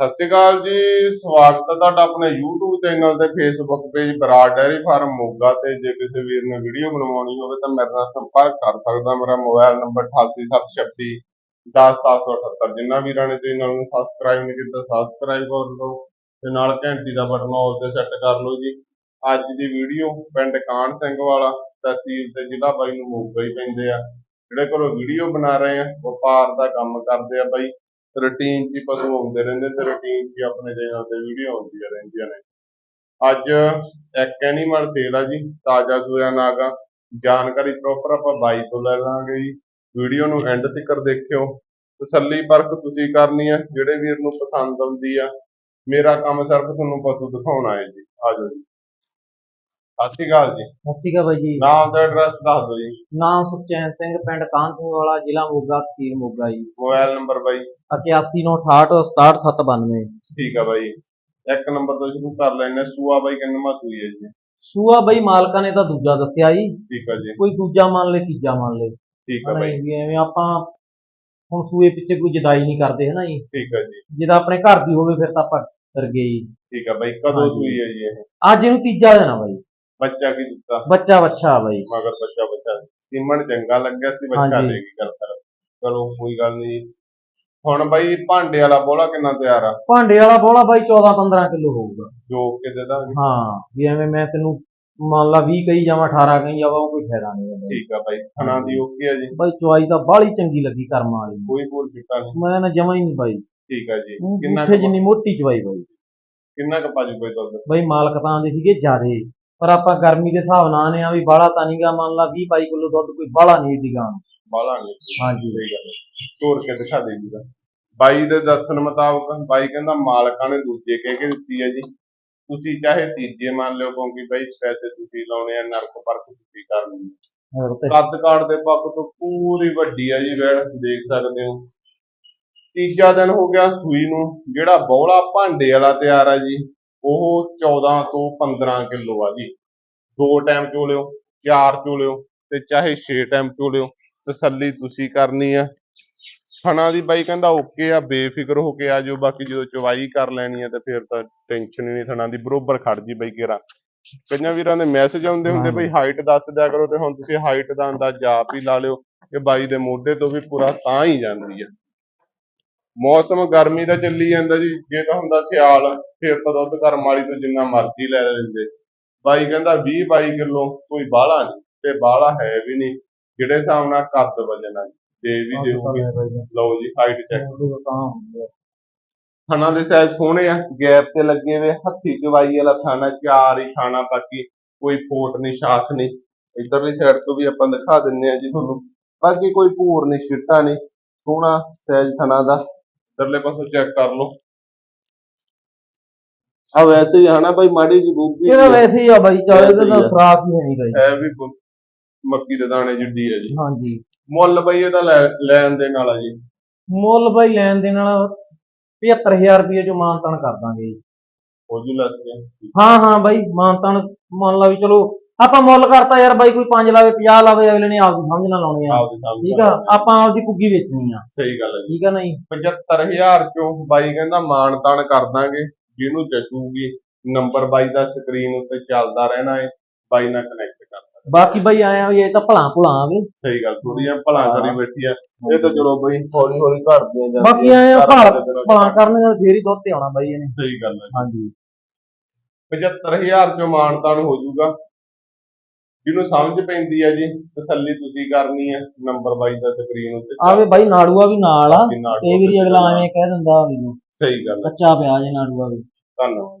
ਸਤਿ ਸ਼੍ਰੀ ਅਕਾਲ ਜੀ, ਸਵਾਗਤ ਹੈ ਤੁਹਾਡਾ ਆਪਣੇ YouTube ਚੈਨਲ ਤੇ, Facebook page Brar dairy farm Moga ਤੇ। ਜੇ ਕਿਸੇ ਵੀਰ ਨੇ ਵੀਡੀਓ ਬਣਵਾਉਣੀ ਹੋਵੇ ਤਾਂ ਮੇਰੇ ਨਾਲ ਸੰਪਰਕ ਕਰ ਸਕਦਾ ਮੇਰਾ ਮੋਬਾਈਲ ਨੰਬਰ 8876 10778 ਜਿਨ੍ਹਾਂ ਵੀਰਾਂ ਨੇ ਚੈਨਲ ਨੂੰ ਸਬਸਕ੍ਰਾਈਬ ਨਹੀਂ ਕੀਤਾ ਸਬਸਕ੍ਰਾਈਬ ਕਰ ਲਓ ਤੇ ਨਾਲ ਘੰਟੀ ਦਾ ਬਟਨ ਆਲ ਤੇ ਸੈੱਟ ਕਰ ਲਓ ਜੀ। ਅੱਜ ਦੀ ਵੀਡੀਓ ਪਿੰਡ ਕਾਨ ਸਿੰਘ ਵਾਲਾ, ਤਹਿਸੀਲ ਤੇ ਜ਼ਿਲ੍ਹਾ ਬਾਈ ਨੂੰ ਮੋਗਾ ਹੀ ਪੈਂਦੇ ਆ। ਜਿਹੜੇ ਕੋਲੋਂ ਵੀਡੀਓ ਬਣਾ ਰਹੇ ਆ, ਵਪਾਰ ਦਾ ਕੰਮ ਕਰਦੇ ਆ ਬਾਈ। ਰੂਟੀਨ 'ਚ ਪਸ਼ੂ ਆਉਂਦੇ ਰਹਿੰਦੇ ਤੇ ਰੂਟੀਨ 'ਚ ਆਪਣੇ ਚੈਨਲ ਤੇ ਵੀਡੀਓ ਆਉਂਦੀਆਂ ਰਹਿੰਦੀਆਂ ਨੇ। ਅੱਜ ਇੱਕ ਐਨੀਮਲ ਸੇਲ ਆ ਜੀ, ਤਾਜ਼ਾ ਸੂਆ ਨਾਗਾ। ਜਾਣਕਾਰੀ ਪ੍ਰੋਪਰ ਆਪਾਂ ਬਾਈ ਤੋਂ ਲੈ ਲਾਂਗੇ ਜੀ। ਵੀਡੀਓ ਨੂੰ ਐਂਡ ਤੱਕ ਦੇਖਿਓ। ਤਸੱਲੀ ਪਰਖ ਤੁਸੀਂ ਕਰਨੀ ਆ, ਜਿਹੜੇ ਵੀਰ ਨੂੰ ਪਸੰਦ ਆਉਂਦੀ ਆ। ਮੇਰਾ ਕੰਮ ਸਿਰਫ ਤੁਹਾਨੂੰ ਪਸ਼ੂ ਦਿਖਾਉਣਾ ਹੈ ਜੀ। ਆਜੋ ਜੀ। ਸਤਿ ਸ਼੍ਰੀ ਅਕਾਲ ਜੀ। ਸਤਿ ਸ਼੍ਰੀ ਅਕਾਲ ਬਾਈ ਜੀ। ਨਾਮ ਤੇ ਐਡਰੈਸ ਦੱਸ ਦਿਓ ਜੀ। ਨਾਮ ਸੁਖਚੈਨ ਸਿੰਘ ਪਿੰਡ ਕਾਨ ਸਿੰਘ ਵਾਲਾ ਜ਼ਿਲ੍ਹਾ ਮੋਗਾ ਤਹਿਸੀਲ ਮੋਗਾ ਜੀ। ਮੋਬਾਈਲ ਨੰਬਰ ਬਾਈ। 8168679792 ਠੀਕ ਆ ਬਾਈ। ਇੱਕ ਨੰਬਰ ਤੋਂ ਸ਼ੁਰੂ ਕਰ ਲੈਣੇ ਸੂਆ ਬਾਈ ਕਿੰਨਵਾਂ ਸੂਈ ਹੈ ਜੀ? ਸੂਆ ਬਾਈ ਮਾਲਕਾਂ ਨੇ ਤਾਂ ਦੂਜਾ ਦੱਸਿਆ ਜੀ। ਠੀਕ ਆ ਜੀ। ਕੋਈ ਦੂਜਾ ਮੰਨ ਲੇ ਤੀਜਾ ਮੰਨ ਲੇ। ਠੀਕ ਆ ਬਾਈ। ਵੀ ਐਵੇਂ ਆਪਾਂ ਹੁਣ ਸੂਏ ਪਿੱਛੇ ਕੋਈ ਜਦਾਈ ਨਹੀਂ ਕਰਦੇ ਹਨਾ ਜੀ। ਠੀਕ ਆ ਜੀ। ਜਿਹਦਾ ਆਪਣੇ ਘਰ ਦੀ ਹੋਵੇ ਫਿਰ ਤਾਂ ਆਪਾਂ ਕਰ ਗਏ ਜੀ। ਠੀਕ ਆ ਬਾਈ। ਕਦੋਂ। ਸੂਈ ਹੈ ਜੀ ਇਹ? ਅੱਜ ਇਹਨੂੰ ਤੀਜਾ ਆ ਬਾਈ। ਬੱਚਾ ਕੀ ਦਿੱਤਾ? ਬੱਚਾ ਬੱਚਾ ਬਾਈ। ਮਗਰ ਬੱਚਾ ਬੱਚਾ। ਸੀਮਨ ਚੰਗਾ ਲੱਗਿਆ ਸੀ ਬੱਚਾ ਹਾਂਜੀ। ਲੈ ਕੇ ਕਰ ਕਰ ਚਲੋ ਕੋਈ ਗੱਲ ਨਹੀਂ ਹੁਣ ਬਾਈ ਭਾਂਡੇ ਵਾਲਾ ਬੋਲਾ ਕਿੰਨਾ ਤਿਆਰ ਆ? ਭਾਂਡੇ ਵਾਲਾ ਬੋਲਾ ਬਾਈ 14 15 ਕਿਲੋ ਹੋਊਗਾ। ਜੋ ਕੇ ਦੇ ਦਾਂਗੇ। ਹਾਂ ਵੀ ਐਵੇਂ ਮੈਂ ਤੈਨੂੰ ਮੰਨ ਲਾ 20 ਕਹੀ ਜਾਵਾਂ 18 ਕਹੀ ਜਾਵਾਂ ਉਹ ਕੋਈ ਫਾਇਦਾ ਨਹੀਂ ਠੀਕ ਆ ਬਾਈ ਖਾਣਾ ਦੀ ਓਕੇ ਆ ਜੀ। ਬਾਈ ਚੁਆਈ ਤਾਂ ਬਾਹਲੀ ਚੰਗੀ ਲੱਗੀ ਕਰਮਾਂ ਵਾਲੀ। ਕੋਈ ਪੂਰ ਚਿੱਟਾ ਨਹੀਂ ਮੈਂ ਨਾ ਜਮਾ ਹੀ ਨਹੀਂ ਬਾਈ। ਠੀਕ ਆ ਜੀ। ਕਿੰਨਾ ਮੁੱਠੇ ਕੁ- ਜਿੰਨੀ ਮੋਟੀ ਚਵਾਈ ਬਾਈ। ਕਿੰਨਾ ਕ ਪਾਜੂ ਬਾਈ ਦੁੱਧ ਬਾਈ ਮਾਲਕ ਤਾਂ ਆਂਦੇ ਸੀਗੇ ਜਿਆਦੇ। ਪਰ ਆਪਾਂ ਗਰਮੀ ਦੇ ਹਿਸਾਬ ਨਾਲ ਨੇ ਆ ਵੀ ਬਾਹਲਾ ਤਾਂ ਨਹੀਂਗਾ ਮੰਨ ਲਾ 20 22 ਕਿਲੋ ਦੁੱਧ ਕੋਈ ਬਾਹਲਾ ਨਹੀਂ ਦੀ ਗਾਂ। ਬਾਲਾ ਨਹੀਂ ਹਾਂਜੀ। ਸਹੀ ਗੱਲ ਹੈ। ਤੋੜ ਕੇ ਦਿਖਾ ਦੇ ਜੀ ਬਾਈ ਦੇ ਦੱਸਣ ਮੁਤਾਬਕ ਬਾਈ ਕਹਿੰਦਾ ਮਾਲਕਾਂ ਨੇ ਦੂਜੇ ਕਹਿ ਕੇ ਦਿੱਤੀ ਹੈ ਜੀ। ਤੁਸੀਂ ਚਾਹੇ ਤੀਜੇ ਮੰਨ ਲਿਓ ਕਿਉਂਕਿ ਬਾਈ ਪੈਸੇ ਤੁਸੀਂ ਲਾਉਣੇ ਆ ਨਰਕ ਪਰਖ ਤੁਸੀਂ ਕਰਨੀ ਹੈ। ਹੋਰ ਤੇ? ਕੱਦ ਕਾਠ ਦੇ ਪੱਖ ਤੋਂ ਪੂਰੀ ਵੱਡੀ ਆ ਜੀ ਵੈੜ ਦੇਖ ਸਕਦੇ ਹੋ। ਤੀਜਾ ਦਿਨ ਹੋ ਗਿਆ ਸੂਈ ਨੂੰ ਜਿਹੜਾ ਬੌਲਾ ਭਾਂਡੇ ਵਾਲਾ ਤਿਆਰ ਆ ਜੀ। ਉਹ 14 ਤੋਂ 15 ਕਿਲੋ ਆ ਜੀ। ਦੋ ਟਾਈਮ ਚੋ ਲਿਓ ਚਾਰ ਚੋ ਲਿਓ ਤੇ ਚਾਹੇ 6 ਟਾਈਮ ਚੋ ਲਿਓ ਤਸੱਲੀ ਤੁਸੀਂ ਕਰਨੀ ਆ। ਥਣਾ ਦੀ ਬਾਈ ਕਹਿੰਦਾ ਓਕੇ ਆ ਬੇਫਿਕਰ ਹੋ ਕੇ ਆ ਜਾਓ ਬਾਕੀ ਜਦੋਂ ਚਵਾਈ ਕਰ ਲੈਣੀ ਆ ਤੇ ਫਿਰ ਤਾਂ ਟੈਨਸ਼ਨ ਹੀ ਨਹੀਂ ਥਣਾ ਦੀ ਬਰੋਬਰ ਖੜ ਜੀ ਬਾਈ ਕੇਰਾ ਕਈਆਂ ਵੀਰਾਂ ਦੇ ਮੈਸੇਜ ਆਉਂਦੇ ਹੁੰਦੇ ਬਈ ਹਾਈਟ ਦੱਸ ਦਿਆ ਕਰੋ ਤੇ ਹੁਣ ਤੁਸੀਂ ਹਾਈਟ ਦਾ ਅੰਦਾਜ਼ਾ ਆਪ ਹੀ ਲਾ ਲਿਓ ਕਿ ਬਾਈ ਦੇ ਮੋਢੇ ਤੋਂ ਵੀ ਪੂਰਾ ਤਾਂ ਹੀ ਜਾਂਦੀ ਆ। ਮੌਸਮ ਗਰਮੀ ਦਾ ਚੱਲੀ ਜਾਂਦਾ ਜੀ ਜੇ ਤਾਂ ਹੁੰਦਾ ਸਿਆਲ ਫਿਰ ਤਾਂ ਦੁੱਧ ਕਰਮ ਵਾਲੀ ਤੋਂ ਜਿੰਨਾ ਮਰਜ਼ੀ ਲੈ ਲੈਂਦੇ। ਬਾਈ ਕਹਿੰਦਾ 20 22 ਕਿਲੋ ਕੋਈ ਬਾਹਲਾ ਨਹੀਂ ਤੇ ਬਾਹਲਾ ਹੈ ਵੀ ਨਹੀਂ ਜਿਹੜੇ ਹਿਸਾਬ ਨਾਲ ਕੱਦ ਵਜਨ ਆ ਦੇ ਵੀ ਦੇਊਗੀ। ਲਓ ਜੀ ਹਾਈਟ ਚੈੱਕ ਥਾਣਾ ਦੇ ਸਾਈਜ਼ ਸੋਹਣੇ ਆ ਗੈਪ ਤੇ ਲੱਗੇ ਹੋਏ ਹੱਥੀ ਚਵਾਈ ਵਾਲਾ ਥਾਣਾ ਚਾਰ ਹੀ ਥਾਣਾ ਬਾਕੀ ਕੋਈ ਫੋਟ ਨਹੀਂ ਸ਼ਾਖ ਨਹੀਂ। ਇਧਰਲੀ ਸਾਈਡ ਤੋਂ ਵੀ ਆਪਾਂ ਦਿਖਾ ਦਿੰਨੇ ਆ ਜੀ ਤੁਹਾਨੂੰ। ਬਾਕੀ ਕੋਈ ਭੂਰ ਨਹੀਂ ਛਿੱਟਾ ਨਹੀਂ ਸੋਹਣਾ ਸਾਈਜ਼ ਥਾਣਾ ਦਾ। ਇਧਰਲੇ ਪਾਸੋਂ ਚੈੱਕ ਕਰ ਲਓ। ਆ ਵੈਸੇ ਹੀ ਹਨਾ ਭਾਈ ਮਾੜੀ ਜਿਹੀ ਬੂਬੀ ਇਹਦਾ ਵੈਸੇ ਹੀ ਆ ਬਾਈ ਚਾਹੇ ਹੀ ਤਾਂ ਆ। ਸਰਾਪ ਹੀ ਹੈ ਨਹੀਂ ਬਾਈ। ਹੈ ਵੀ ਮੱਕੀ ਦੇ ਦਾਣੇ ਜਿੱਡੀ ਹੈ ਜੀ। ਹਾਂਜੀ। ਮੁੱਲ ਬਈ ਇਹਦਾ ਲੈ- ਲੈਣ ਦੇ ਨਾਲ ਆ ਜੀ। ਮੁੱਲ ਬਾਈ ਲੈਣ ਦੇ ਨਾਲ 75000 ਰੁਪਏ ਜੋ ਮਾਨਤਨ ਕਰ ਦਾਂਗੇ ਜੀ। ਉਹ ਜੀ ਲੱਸ ਗਿਆ। ਹਾਂ ਹਾਂ ਬਾਈ ਮਾਨਤਨ ਮੰਨ ਲਾ ਵੀ ਚਲੋ ਆਪਾਂ ਮੁੱਲ ਕਰਤਾ ਯਾਰ ਬਾਈ ਕੋਈ 5 ਲਾਵੇ 50 ਲਾਵੇ ਅਗਲੇ ਨੇ ਆਪਦੀ ਸਮਝ ਨਾਲ ਲਾਉਣੇ ਆ। ਆਪਦੇ ਠੀਕ ਆ? ਆਪਾਂ ਆਪਦੀ ਕੁੱਗੀ ਵੇਚਣੀ ਆ। ਸਹੀ ਗੱਲ ਹੈ ਠੀਕ ਆ ਨਹੀਂ? 75000 ਚੋਂ ਬਾਈ ਕਹਿੰਦਾ ਮਾਣ ਤਾਣ ਕਰ ਦਾਂਗੇ ਜਿਹਨੂੰ ਜਚੂਗੀ ਨੰਬਰ ਬਾਈ ਦਾ ਸਕਰੀਨ ਉੱਤੇ ਚੱਲਦਾ ਰਹਿਣਾ ਹੈ ਬਾਈ ਨਾਲ ਕਨੈਕਟ ਕਰ ਸਕਦੇ। ਬਾਕੀ ਬਾਈ ਆਇਆ ਵੀ ਇਹ ਤਾਂ ਭਲਾ ਭੁਲਾ ਆਵੇ ਸਹੀ ਗੱਲ ਥੋੜੀਆਂ ਭਲਾ ਕਰੀ ਬੈਠੀ ਆ। ਇਹ ਤਾਂ ਚਲੋ ਬਈ ਹੌਲੀ ਹੌਲੀ ਘਟਦੀਆਂ ਜਾਂਦੀਆਂ। ਬਾਕੀ ਆਏ ਆ ਭਲਾ ਭਲਾ ਕਰਨ ਨਾਲ ਫੇਰ ਹੀ ਦੁੱਧ ਤੇ ਆਉਣਾ ਬਾਈ ਇਹਨੇ। ਸਹੀ ਗੱਲ ਹੈ ਹਾਂਜੀ। 75000 ਚੋਂ ਮਾਣ ਤਾਣ ਹੋ ਜਾਊਗਾ। ਜਿਹਨੂੰ ਸਮਝ ਪੈਂਦੀ ਆ ਜੀ ਤਸੱਲੀ ਤੁਸੀਂ ਕਰਨੀ ਹੈ ਨੰਬਰ ਬਾਈ ਦਾ ਸਕਰੀਨ ਉੱਤੇ। ਆਵੇ ਬਾਈ ਨਾੜੂਆ ਵੀ ਨਾਲ ਆ। ਕਈ ਵਾਰੀ ਅਗਲਾ ਐਵੇਂ ਕਹਿ ਦਿੰਦਾ ਵੀ ਸਹੀ ਗੱਲ ਕੱਚਾ ਪਿਆ ਜੇ ਨਾੜੂਆ ਵੀ। ਧੰਨਵਾਦ।